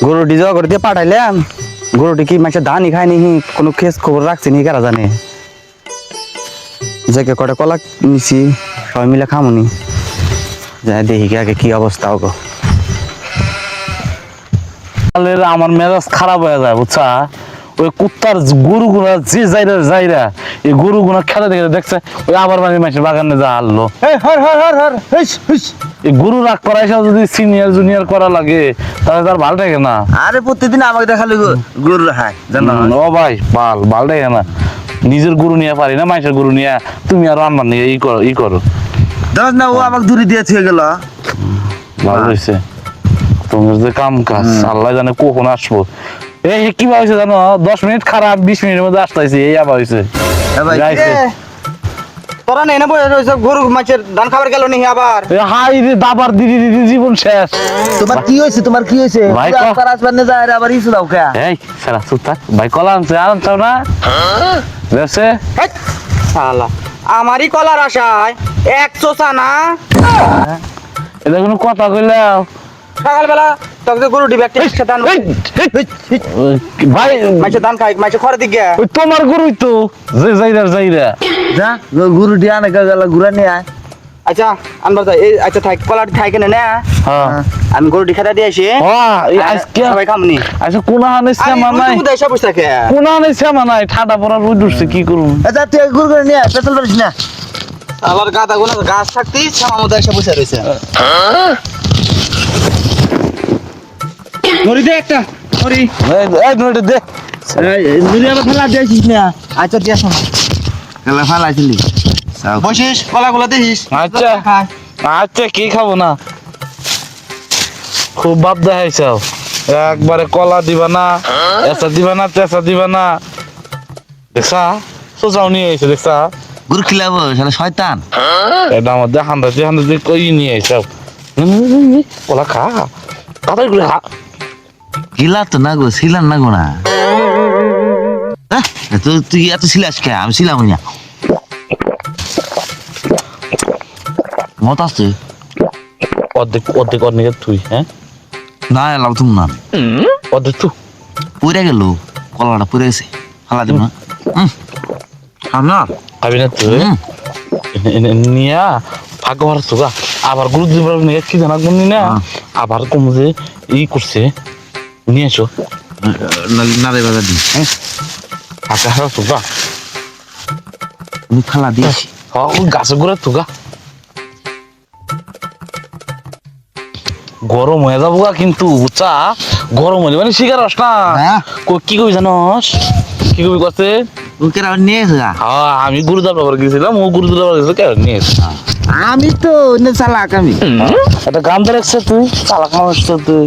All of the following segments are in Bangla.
গরুটি জবা করে দিয়ে পাঠাইলাম গরুটি কি মাসে ধানই খায়নি কোনো খেস খবর রাখছি নি কারা জানে যাকে কটা কলা নিছি সবাই মিলে খামুনি যাই দেখি আগে কি অবস্থা গো তাহলে আমার মেজাজ খারাপ হয়ে যায় বুঝছা ওই কুত্তার গরু গুনা যে যাইরা যাইরা এই গরু গুনা খেলা দেখে দেখছে ওই আবার মানে মাসের বাগানে যা আনলো এই হর হর হর হর হিস হিস। এই গরু রাগ করা এসব যদি সিনিয়র জুনিয়র করা লাগে তাহলে তার ভালো থাকে না। আরে প্রতিদিন আমাকে দেখালে গরু হায় জানো ও ভাই ভালো ভালো থাকে না। নিজের গরু নিয়ে পারি না মাইসের গরু নিয়ে। তুমি আর আমার নিয়ে ই করো ই করো। দশ না ও আমাকে দূরে দিয়ে থুয়ে গেল। ভালো হয়েছে তোমার যে কাম কাজ আল্লাহ জানে কখন আসব। এই কি হয়েছে জানো? দশ মিনিট খারাপ বিশ মিনিটের মধ্যে আসতেছি এই আবার হয়েছে। তোরা নেই না বসে রয়েছে গরু মাছের ধান খাবার গেল নি আবার? হাই রে দাবার দিদি দিদি জীবন শেষ। তোমার কি হয়েছে তোমার কি হয়েছে? ভাই, পুরা ক- আসবার না যায় আবার ইসু দাও কে? এই সারা সুতা ভাই কলা আনছে আর আনছাও না? দেখছে শালা আমারই কলার আশায় এক চোষা না? এটা কোনো কথা কইলাও। সকালবেলা তোকে গরু দিবে একটা ইচ্ছা ধান ভাই মাছে ধান খাই মাছে খড় দিক গে ওই তোমার গরুই তো। যে যাইরা যাইরা যা গরু দিয়ে আনে গেল ঘুরা নিয়ে আয়। আচ্ছা আনবার যাই এই আচ্ছা থাক কলাটি থাই কেন না হ্যাঁ। আমি গরুটি খেতে দিয়ে আসি। হ্যাঁ এই আজকে সবাই খামনি আচ্ছা কোন হানে শ্যামা নাই? এসে বসে থাকে। কোন হানে শ্যামা নাই? ঠাডা পড়া রোদ উঠছে কি করুন আচ্ছা তুই গরু করে নিয়ে আয় পেছল পারিস না। আবার গাদা গুলো গাছ থাকতেই ছামা মতো এসে বসে রয়েছে। ধরি দে একটা ধরি। এই এই দে। ধরি আবার ফেলা দিয়েছিস না। আচ্ছা দিয়ে শোন খেলা ফেলাইছিলি। বসিস কলাগুলো দেখিস। আচ্ছা। আচ্ছা কি খাব না? খুব ভাব দেখাইছ একবারে কলা দিবা না এসা দিবা না তেসা দিবা না। দেখছা সোজাও নিয়ে আইছে দেখছা। গরু খিলাবো শালা শয়তান। এটা আমার দেখান দা দেখান কই নিয়ে আইছ কলা খা। তাড়াতাড়ি করে গিলা তো না গো ছিলাম না গো না। তো তুই এত ছিলাস কে? আমি ছিলাম না। মত আসছে অর্ধেক অর্ধেক অর্ধেক তুই হ্যাঁ? না এলাম তুমি না। অর্ধেক তুই পুড়ে গেল কলাটা পুড়ে গেছে ফালা দিব না। হুম খাম না খাবি না তুই? নিয়া ভাগ্য তুগা আবার গুরু নিয়ে কি জানা না। হ্যাঁ। আবার কম যে ই করছে। নিয়ে এসো। না রে বাবা দি হ্যাঁ? হাতে হারা তুগা আমি ফালা দিয়েছি। গাছে ঘুরে তুগা গরম হয়ে যাব কিন্তু বুঝছা? গরম হলে মানে শিকার হস না হ্যাঁ। কি কবি জানস? কি কবি করছে ওকে নিয়ে এসে। হ্যাঁ আমি গুরুদার বাবার গেছিলাম ও গুরুদার বাবার গেছিল কেন নিয়ে এসে। আমি তো নে চালাক আমি। একটা গান ধরে তুই চালাক মানুষ তো তুই।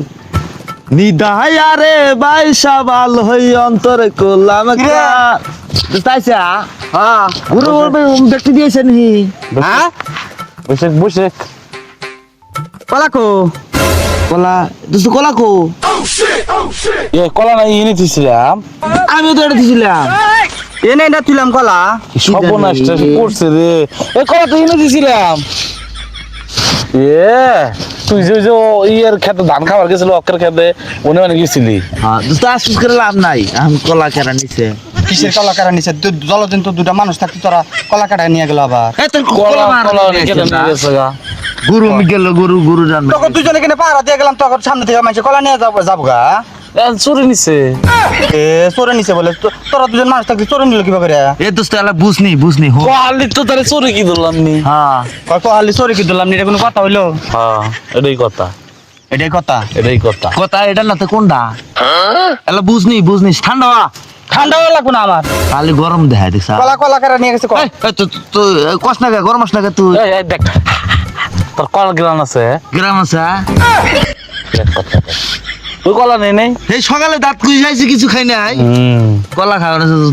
নিদায়া রে বাই সাবাল হই অন্তরে করলাম তাইছা হ্যাঁ গুরু ব্যক্তি দিয়েছে নি হ্যাঁ? বসে বসে। কলাকো কলা দুশো কলাকো এ কলা নাই এনে দিছিলাম। আমি তো এটা দিছিলাম। এনে না তুলাম কলা। সর্বনাশটা করছে রে। এ কলা তো এনে দিছিলাম। এ। তুই যে যে ইয়ের খেতে ধান খাবার গেছিল খেতে মানে হ্যাঁ করে লাভ নাই। আমি কলা কেরা নিছে? কিসের কলাকারা নিচে জলদিন তো দুটা মানুষ থাকতে তোরা কলাকাটা নিয়ে গেল আবার। কলা কলা নিয়ে কেটে নিয়ে না। গেছে গা। গুরু মি গেল গুরু গুরু জানবে তখন দুজনে কিনে পাহারা দিয়ে গেলাম তখন সামনে থেকে মানুষ কলা নিয়ে যাব যাব গা এ, চুরি নিছে। এ চোরে নিছে বলে। তো- তোরা দুজন মানুষ চোরে নিল কীভাবে রে? এ দোস্ত এলা বুঝনি বুঝনি হো। তো তারে চুরি কি ধরলাম নি? হ্যাঁ। চোরে কি দিলাম এটা কোনো কথা হইল? হ্যাঁ এটাই কথা। এটাই কথা? এটাই কথা। কথা এটা না তো কোনটা? এলা বুঝনি বুঝনি ঠান্ডা ঠান্ডা লাগবো না আমার। খালি গরম দেখায় দেখছা কলা কলাকারা নিয়ে গেছে এই, এই, তো তো কস না গরম না তুই? দেখ। তোর কলা গ্রান আছে। গ্রাম আছে ওই কলা নেই নেই। এই সকালে দাঁত কুই যাইছে কিছু খাই নাই। কলা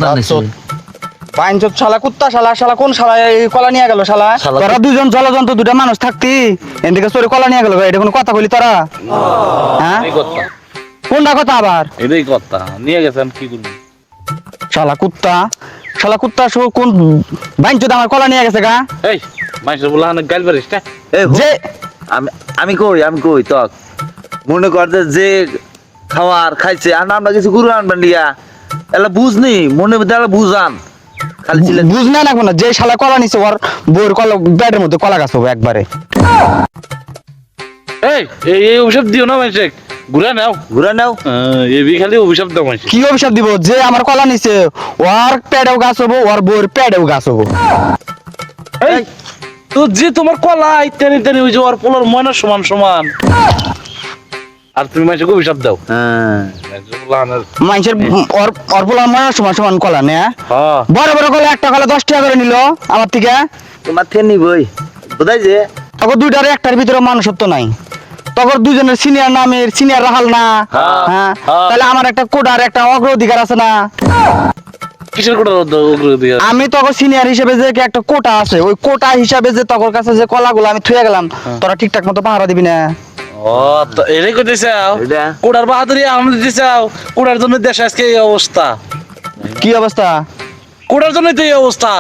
দাঁত শালা কুত্তা শালা শালা কোন শালা এই কলা নিয়ে গেল শালা? তোরা দুজন দুটা মানুষ থাকতি। এদিকে চোরে কলা নিয়ে গেল এটা কোনো কথা বলি তোরা? হ্যাঁ? কোনটা কথা আবার? এটাই কথা। নিয়ে গেছেন কি করবি? শালা কুত্তা শালা কুত্তা শো কোন বাইন চোদ আমার কলা নিয়ে গেছে গা। এই মানুষের বলা হানে গাইল পারিস না যে আমি আমি কই আমি কই তক। মনে কর যে খাওয়ার খাইছে আর আমরা কিছু গুরু আনবেন লিয়া এলা বুঝনি মনে মধ্যে এলা বুঝান। বুঝ না লাগবো না যে শালা কলা নিছে ওর বউর কলা ব্যাটের মধ্যে কলা গাছ একবারে। এই এই এই অভিশাপ দিও না মানুষে ঘুরে নাও। ঘুরে নাও। এবি খালি অভিশাপ দাও মানুষে কি অভিশাপ দিব? যে আমার কলা নিছে ওর প্যাডেও গাছ হব ওর বউর প্যাডেও গাছ হব। এই তো যে তোমার কলা ইত্যাদি ইত্যাদি ওই যে ওর পোলার ময়না সমান সমান। আর তুমি মানুষকে অভিশাপ দাও। হ্যাঁ। মানুষের ওর সমান সমান কলা নে? হ্যাঁ। বড় বড় কলা একটা কলা দশ টাকা করে নিল আমার থেকে। তোমার থেকে নিবই। বোঝাই যে? তখন দুইটার একটার ভিতরে মানুষত্ব নাই। তখন দুজনের সিনিয়র নামের সিনিয়র রাহাল না। হ্যাঁ, হ্যাঁ। হ্যাঁ। তাহলে আমার একটা কোটার একটা অগ্রাধিকার আছে না? কিসের কোটা দিয়ে আমি তখন সিনিয়র হিসেবে যে কি একটা কোটা আছে ওই কোটা হিসাবে যে তখন কাছে যে কলাগুলো আমি থুয়ে গেলাম তোরা ঠিকঠাক মতো পাহারা দিবি না। ও তো এটাই করতে চাও? এটা? কোড়ার বাহাদুরি আনন্দ দিতে চাও? কোড়ার জন্য দেশে আজকে এই অবস্থা। কি অবস্থা? কোড়ার জন্যই তো এই অবস্থা।